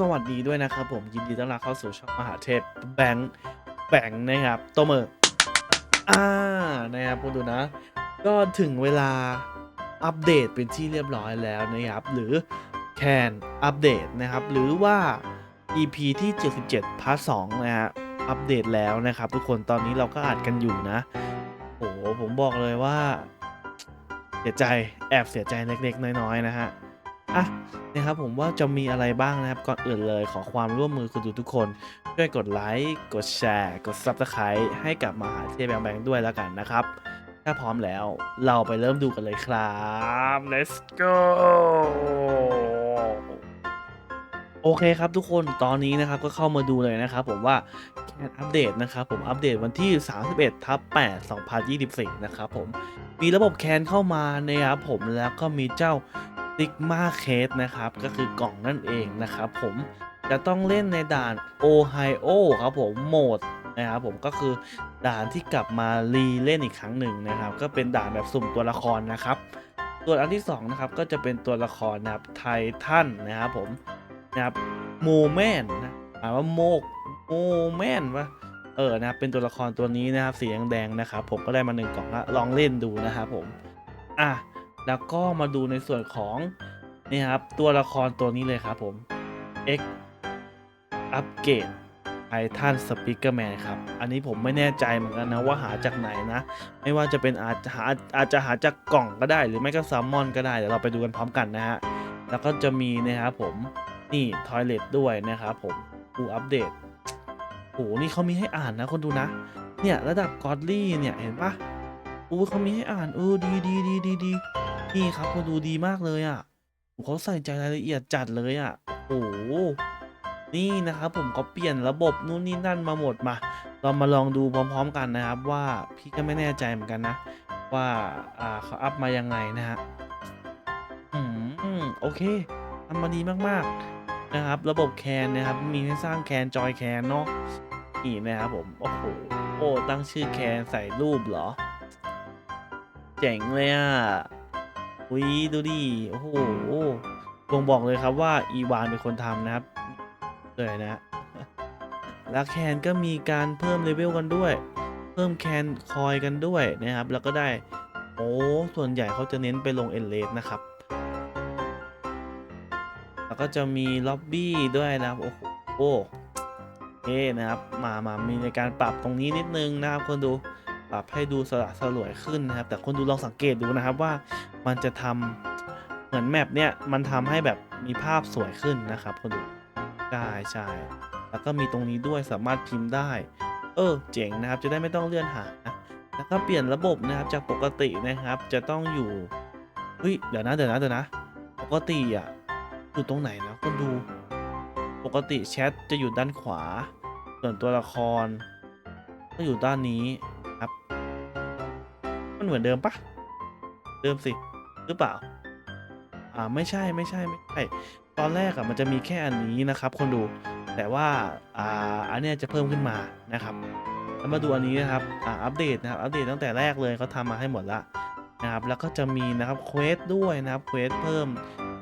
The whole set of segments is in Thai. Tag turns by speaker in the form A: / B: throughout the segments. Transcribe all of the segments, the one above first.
A: สวัสดีด้วยนะครับผมยินดีต้อนรับเข้าสู่ช่องมหาเทพแบงค์แบงค์นะครับโตเมอร์อ่านะครับคุณดูนะ ก็ถึงเวลาอัปเดตเป็นที่เรียบร้อยแล้วนะครับ หรือแคนอัปเดตนะครับ หรือว่า EP ที่ 77พาร์ท2นะฮะอัปเดตแล้วนะครับ ทุกคนตอนนี้เราก็อัดกันอยู่นะโอ้โหผมบอกเลยว่า เสียใจแอบเสียใจเล็กๆ น้อยๆนะฮะ อะนะครับผมว่าจะมีอะไรบ้างนะครับ ก่อนอื่นเลยขอความร่วมมือคุณดูทุกคน ช่วยกดไลค์กดแชร์ กด Subscribe ให้กับมหาเทพแบงแบงด้วยแล้วกันนะครับ ถ้าพร้อมแล้วเราไปเริ่มดูกันเลยครับ let's go โอเคครับทุกคนตอนนี้นะครับก็เข้ามาดูเลยนะครับผมว่าแคนอัปเดตนะครับผมอัปเดตวันที่ 31ทับ8 2024 นะครับผมมีระบบแคนเข้ามานะครับผมแล้วก็มีเจ้า s ิกมาเคสนะครับ ก็คือกล่องนั่นเองนะครับผมจะต้องเล่นในด่านโอไฮโอครับผมโหมดนะครับผมก็คือด่านที่กลับมารีเล่นอีกครั้งหนึ่งนะครับ ก็เป็นด่านแบบสุ่มตัวละครนะครับส่วนอันที่สองนะครับก็จะเป็นตัวละครนะครับไททันนะครับผมนะครับโมแมนนะหมายว่าโมกโมแมนวะเออนะครับเป็นตัวละครตัวนี้นะครับสีแดงๆนะครับ ผมก็ได้มาหนึ่งกล่องละลองเล่นดูนะครับผมอะ แล้วก็มาดูในส่วนของนี่ครับตัวละครตัวนี้เลยครับผม X อัปเกรดไททันสปิเกอร์แมนครับ อันนี้ผมไม่แน่ใจเหมือนกันนะว่าหาจากไหนนะ ไม่ว่าจะเป็นอาจจะหาอาจจะหาจากกล่องก็ได้ หรือไม่ก็ซัมมอนก็ได้ เดี๋ยวเราไปดูกันพร้อมกันนะฮะ แล้วก็จะมีนะครับผม นี่ทอยเลทด้วยนะครับผมดูอัปเดตโหนี่เขามีให้อ่านนะคนดูนะ เนี่ยระดับกอดลี่เนี่ยเห็นปะอู้เขามีให้อ่านเออดีดีดีดีดี นี่ครับเขาดูดีมากเลยอะเขาใส่ใจรายละเอียดจัดเลยอะโอ้โหนี่นะครับผมก็เปลี่ยนระบบนู่นนี่นั่นมาหมดมา เรามาลองดูพร้อม ๆ กันนะครับว่าพี่ก็ไม่แน่ใจเหมือนกันนะ ว่าอ่าเขาอัพมายังไงนะฮะอืมโอเคทำมาดีมากๆนะครับ ระบบแคนนะครับมีให้สร้างแคนจอยแคนเนาะนี่นะครับผมโอ้โหโอ้ตั้งชื่อแคนใส่รูปเหรอ เจ๋งเลยอะ อุ้ยดูดิโอ้โหบ่งบอกเลยครับว่าอีวานเป็นคนทำนะครับเลยนะแล้วแคนก็มีการเพิ่มเลเวลกันด้วย เพิ่มแคนคอยกันด้วยนะครับ แล้วก็ได้โอ้ส่วนใหญ่เขาจะเน้นไปลงเอ็นเลสนะครับ แล้วก็จะมีล็อบบี้ด้วยนะครับโอ้โหโอเคนะครับ มามามีในการปรับตรงนี้นิดนึงนะครับคนดู ปรับให้ดูสละสลวยขึ้นนะครับ แต่คนดูลองสังเกตดูนะครับว่ามันจะทำเหมือนแมปเนี่ยมันทำให้แบบมีภาพสวยขึ้นนะครับ คนดูใช่ใช่แล้วก็มีตรงนี้ด้วยสามารถพิมพ์ได้ เออเจ๋งนะครับ จะได้ไม่ต้องเลื่อนหานะแล้วก็เปลี่ยนระบบนะครับจากปกตินะครับ จะต้องอยู่เฮ้ยเดี๋ยวนะเดี๋ยวนะเดี๋ยวนะ ปกติอะอยู่ตรงไหนนะคนดูปกติแชทจะอยู่ด้านขวา ส่วนตัวละครก็อยู่ด้านนี้ เหมือนเดิมปะเดิมสิหรือเปล่า อ่าไม่ใช่ไม่ใช่ไม่ใช่ ตอนแรกอะมันจะมีแค่อันนี้นะครับ คนดูแต่ว่าอ่าอันเนี้ยจะเพิ่มขึ้นมานะครับแล้วมาดูอันนี้นะครับอ่าอัปเดตนะครับอัปเดตตั้งแต่แรกเลยเขาทำมาให้หมดละนะครับแล้วก็จะมีนะครับเควสด้วยนะครับเควสเพิ่ม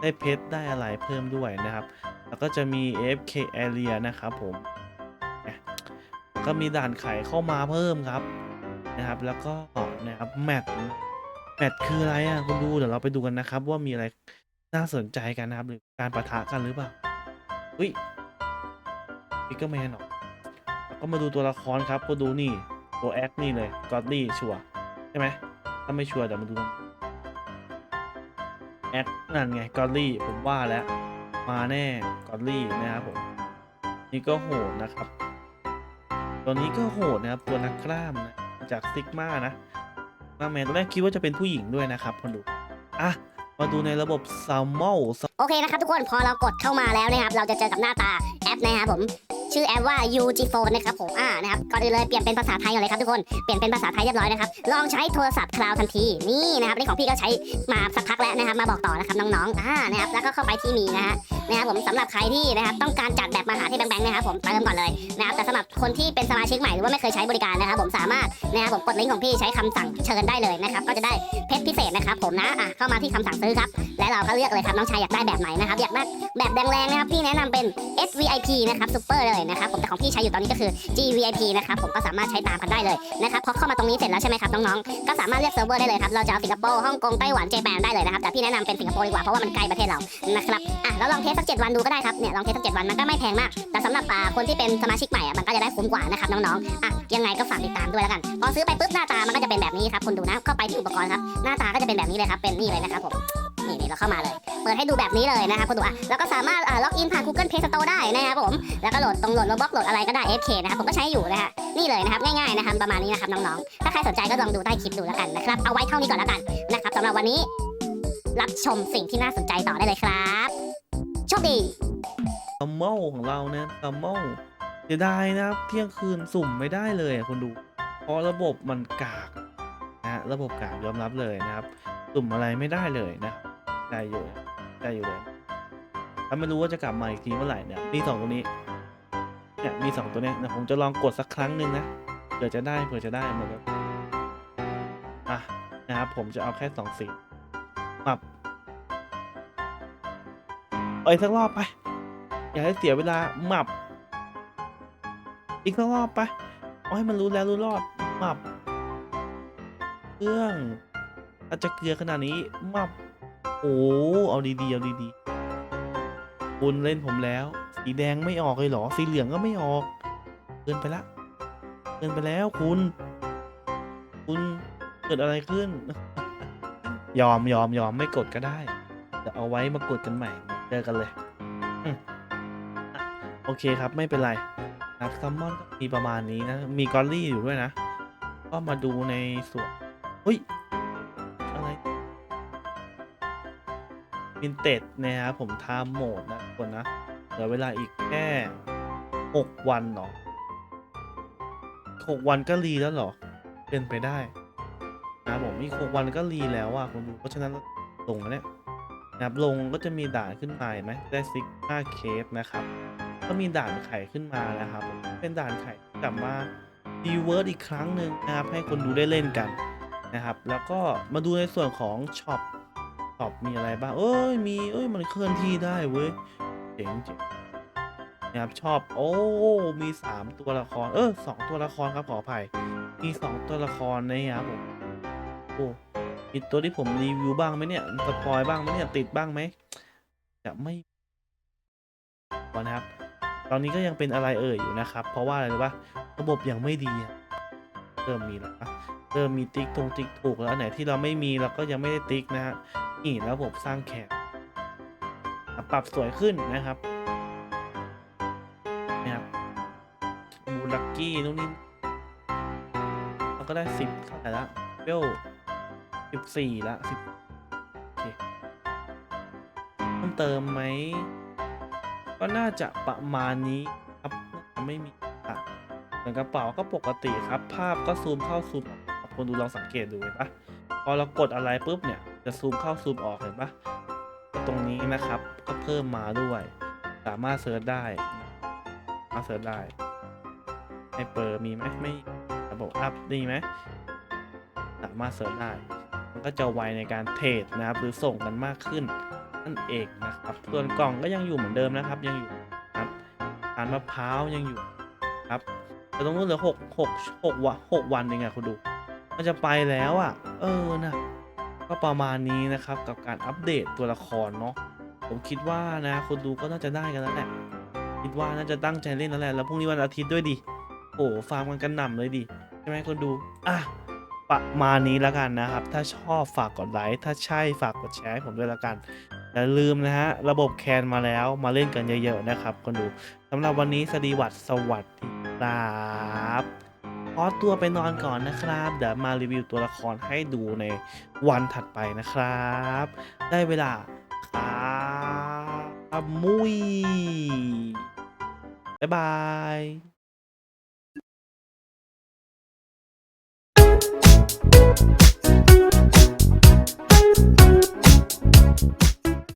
A: ได้เพชรได้อะไรเพิ่มด้วยนะครับ แล้วก็จะมี AFK area นะครับผม ก็มีด่านไขเข้ามาเพิ่มครับ นะครับ แล้วก็นะครับแมทแมทคืออะไรอะคุณดูเดี๋ยวเราไปดูกันนะครับ ว่ามีอะไรน่าสนใจกันนะครับ หรือการประทะกันหรือเปล่าอุ้ยพิกเกอร์แมนหรอแล้วก็มาดูตัวละครครับก็ดูนี่ตัวแอคนี่เลยกอดลี่ชัวใช่ไหมถ้าไม่ชัวร์เดี๋ยวมาดูแอคนั่นไงกอดลี่ผมว่าแล้ว มาแน่กอดลี่นะครับผมนี่ก็โหดนะครับ ตัวนี้ก็โหดนะครับตัวนักกล้ามนะ จากซิกมานะมาแมนตอนแรกคิดว่าจะเป็นผู้หญิงด้วยนะครับคนดูอะมาดูในระบบซัมมอล
B: โอเคนะครับทุกคนพอเรากดเข้ามาแล้วนะครับ เราจะเจอกับหน้าตาแอปนะครับผม ชื่อแอปว่า UG Phone นะครับผมอ่านะครับก่อนอื่นเลยเปลี่ยนเป็นภาษาไทยก่อนเลยครับทุกคนเปลี่ยนเป็นภาษาไทยเรียบร้อยนะครับลองใช้โทรศัพท์คลาวทันทีนี่นะครับนี่ของพี่ก็ใช้มาสักพักแล้วนะครับมาบอกต่อนะครับน้องๆอ่านะครับแล้วก็เข้าไปที่มีนะฮะนะครับผมสำหรับใครที่นะครับต้องการจัดแบบมาหาที่แบงค์นะครับผมเติมก่อนเลยนะครับแต่สำหรับคนที่เป็นสมาชิกใหม่หรือว่าไม่เคยใช้บริการนะครับผมสามารถนะครับผมกดลิงก์ของพี่ใช้คำสั่งเชิญได้เลยนะครับก็จะได้เพชรพิเศษนะครับผมนะอะเข้ามาที่คำสั่งซื้อครับและเราก็เลือกเลยครับน้องชายอยากได้แบบไหนนะครับอยากได้แบบแดงๆนะครับพี่แนะนำเป็น SVIP นะครับซุปเปอร์เลยนะครับผมแต่ของพี่ใช้อยู่ตอนนี้ก็คือ GVIP นะครับผมก็สามารถใช้ตามกันได้เลยนะครับพอเข้ามาตรงนี้เสร็จแล้วใช่ไหมครับน้องๆก็สามารถเลือกเซิร์ฟเวอร์ได้เลยครับเราจะเอาสิงคโปร์ฮ่องกงไต้หวันเจแปนได้เลยนะครับแต่พี่แนะนำเป็นสิงคโปร์ดีกว่าเพราะว่ามันใกล้ประเทศเรานะครับอะแล้วลองเทสสักเจ็ดวันดูก็ได้ครับเนี่ยลองเทสสักเจ็ดวันมันก็ไม่แพงมาก แต่สำหรับอ่าคนที่เป็นสมาชิกใหม่อะมันก็จะได้คุ้มกว่านะครับน้องๆอะยังไงก็ฝากติดตามด้วยแล้วกันพอซื้อไปปุ๊บหน้าตามันก็จะเป็นแบบนี้ครับคุณดูนะเข้าไปที่อุปกรณ์ครับหน้าตาก็จะเป็นแบบนี้เลยครับเป็นนี่เลยนะครับผมนี่นี่เราเข้ามาเลย เปิดให้ดูแบบนี้เลยนะครับคุณดูอะแล้วก็สามารถอ่าล็อกอินผ่าน Google Play Store ได้นะครับผมแล้วก็โหลดตรงโหลดโรบล็อกโหลดอะไรก็ได้ FK นะครับผมก็ใช้อยู่นะฮะนี่เลยนะครับง่ายๆนะครับประมาณนี้นะครับน้องๆถ้าใครสนใจก็ลองดูใต้คลิปดูแล้วกันนะครับเอาไว้เท่านี้ก่อนแล้วกันนะครับสำหรับวันนี้ รับชมสิ่งที่น่าสนใจต่อได้เลยครับโชคดี
A: ซัมเมลของเราเนี่ยซัมเมลเสียดายนะครับเที่ยงคืนสุ่มไม่ได้เลยคุณดูเพราะระบบมันกากนะฮะระบบกากยอมรับเลยนะครับ สุ่มอะไรไม่ได้เลยนะได้อยู่ได้อยู่เลยถ้าไม่รู้ว่าจะกลับมาอีกทีเมื่อไหร่เนี่ยมีสองตัวนี้ เนี่ยมีสองตัวเนี้ยนะผมจะลองกดสักครั้งหนึ่งนะเผื่อจะได้เผื่อจะได้เหมือนกันอะนะครับผมจะเอาแค่สองสีมับเอาอีกสักรอบไป อย่าให้เสียเวลาหมับ อีกสักรอบไปเอาให้มันรู้แล้วรู้รอดหมับเครื่องอาจจะเกลือขนาดนี้หมับ โอ้เอาดีๆเอาดีๆคุณเล่นผมแล้ว สีแดงไม่ออกเลยเหรอ สีเหลืองก็ไม่ออก เกินไปละ เกินไปแล้วคุณ คุณเกิดอะไรขึ้น ยอมยอมยอมไม่กดก็ได้จะเอาไว้มากดกันใหม่ เจอกันเลย โอเคครับไม่เป็นไรนับซัมมอนก็มีประมาณนี้นะ มีกอลลี่อยู่ด้วยนะ ก็มาดูในส่วนเฮ้ยอะไรวินเต็ดนะครับผมไทม์โหมดนะคนนะ เหลือเวลาอีกแค่6วันเหรอ6วันก็รีแล้วเหรอ เป็นไปได้นะผมอีก6วันก็รีแล้วอะคุณดูเพราะฉะนั้นลงแล้วเนี่ยนะครับลงก็จะมีด่านขึ้นมาไหมได้ซิกห้าเคฟนะครับ ก็มีด่านไข่ขึ้นมานะครับผมเป็นด่านไข่กลับมาดีเวิร์ดอีกครั้งหนึ่งนะครับให้คนดูได้เล่นกันนะครับ แล้วก็มาดูในส่วนของช็อปช็อปมีอะไรบ้าง เอ้ยมีเอ้ยมันเคลื่อนที่ได้เว้ย เจ๋งเจ๋งนะครับชอบโอ้มี3ตัวละคร เออสองตัวละครครับขออภัยมี2ตัวละครนะครับผมโอ้มีตัวที่ผมรีวิวบ้างไหมเนี่ยสปอยบ้างไหมเนี่ยติดบ้างไหมจะไม่นะครับ ตอนนี้ก็ยังเป็นอะไรเอ่ยอยู่นะครับ เพราะว่าอะไรรู้ปะระบบยังไม่ดีเริ่มมีแล้วเริ่มมีติ๊กตรงติ๊กถูกแล้วอันไหนที่เราไม่มีเราก็ยังไม่ได้ติ๊กนะฮะนี่ระบบสร้างแขก ปรับสวยขึ้นนะครับนะครับบูลักกี้นู่นนี่เราก็ได้สิบเท่าไหร่ละเวลสิบสี่ละสิบโอเคเพิ่มเติมไหม ก็น่าจะประมาณนี้ครับไม่มีอะส่วนกระเป๋าก็ปกติครับ ภาพก็ซูมเข้าซูมออกครับคนดูลองสังเกตดูเห็นปะพอเรากดอะไรปุ๊บเนี่ย จะซูมเข้าซูมออกเห็นปะตรงนี้นะครับ ก็เพิ่มมาด้วย สามารถเซิร์ชได้มาเซิร์ชได้ในเปิดมีไหมไม่ระบบอัพดีไหมสามารถเซิร์ชได้ มันก็จะไวในการเทรดนะครับหรือส่งกันมากขึ้นนั่นเองนะครับส่วนกล่องก็ยังอยู่เหมือนเดิมนะครับ ยังอยู่ครับทานมะพร้าวยังอยู่ครับแต่ตรงนู้นเหลือหกหกหกวันหกวันเองอะคุณดู มันจะไปแล้วอะเออนะก็ประมาณนี้นะครับกับการอัปเดตตัวละครเนาะ ผมคิดว่านะคุณดูก็น่าจะได้กันแล้วแหละคิดว่าน่าจะตั้งใจเล่นแล้วแหละแล้วพรุ่งนี้วันอาทิตย์ด้วยดิโอ้ฟาร์มกันกันหน่ำเลยดิใช่ไหมคุณดูอะประมาณนี้แล้วกันนะครับ ถ้าชอบฝากกดไลค์ ถ้าใช่ฝากกดแชร์ให้ผมด้วยละกัน อย่าลืมนะฮะ ระบบแคนมาแล้วมาเล่นกันเยอะๆนะครับคนดูสำหรับวันนี้สวัสดีวัดสวัสดีครับขอตัวไปนอนก่อนนะครับ เดี๋ยวมารีวิวตัวละครให้ดูในวันถัดไปนะครับ ได้เวลาครับ มุยบ๊ายบาย